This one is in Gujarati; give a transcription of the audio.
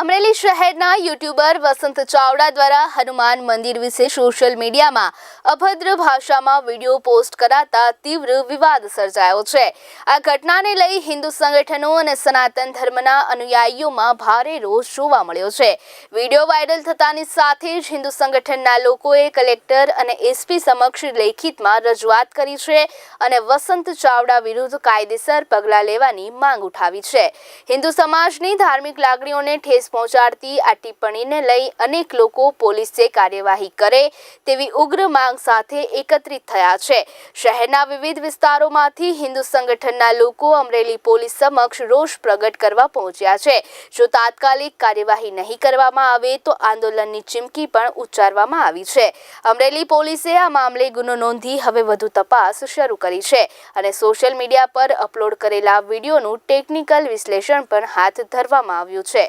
અમરેલી શહેરના યુટ્યુબર વસંત ચાવડા દ્વારા હનુમાન મંદિર વિશે સોશિયલ મીડિયામાં અભદ્ર ભાષામાં વીડિયો પોસ્ટ કરાતા તીવ્ર વિવાદ સર્જાયો છે. આ ઘટનાને લઈ હિન્દુ સંગઠનો અને સનાતન ધર્મના અનુયાયીઓમાં ભારે રોષ જોવા મળ્યો છે. વીડિયો વાયરલ થતાની સાથે જ હિન્દુ સંગઠનના લોકોએ કલેક્ટર અને એસપી સમક્ષ લેખિતમાં રજૂઆત કરી છે અને વસંત ચાવડા વિરુદ્ધ કાયદેસર પગલાં લેવાની માંગ ઉઠાવી છે. હિન્દુ સમાજની ધાર્મિક લાગણીઓને ઠેસ પહોંચાડતી આ ટિપ્પણીને લઈ અનેક લોકો પોલીસે કાર્યવાહી કરે તેવી ઉગ્ર માંગ સાથે એકત્રિત થયા છે. શહેરના વિવિધ વિસ્તારોમાંથી હિન્દુ સંગઠનના લોકો અમરેલી પોલીસ સમક્ષ રોષ પ્રગટ કરવા પહોંચ્યા છે. જો તાત્કાલિક કાર્યવાહી નહીં કરવામાં આવે તો આંદોલનની ચીમકી પણ ઉચ્ચારવામાં આવી છે. અમરેલી પોલીસે આ મામલે ગુનો નોંધી હવે વધુ તપાસ શરૂ કરી છે અને સોશિયલ મીડિયા પર અપલોડ કરેલા વિડીયોનું ટેકનિકલ વિશ્લેષણ પણ હાથ ધરવામાં આવ્યું છે.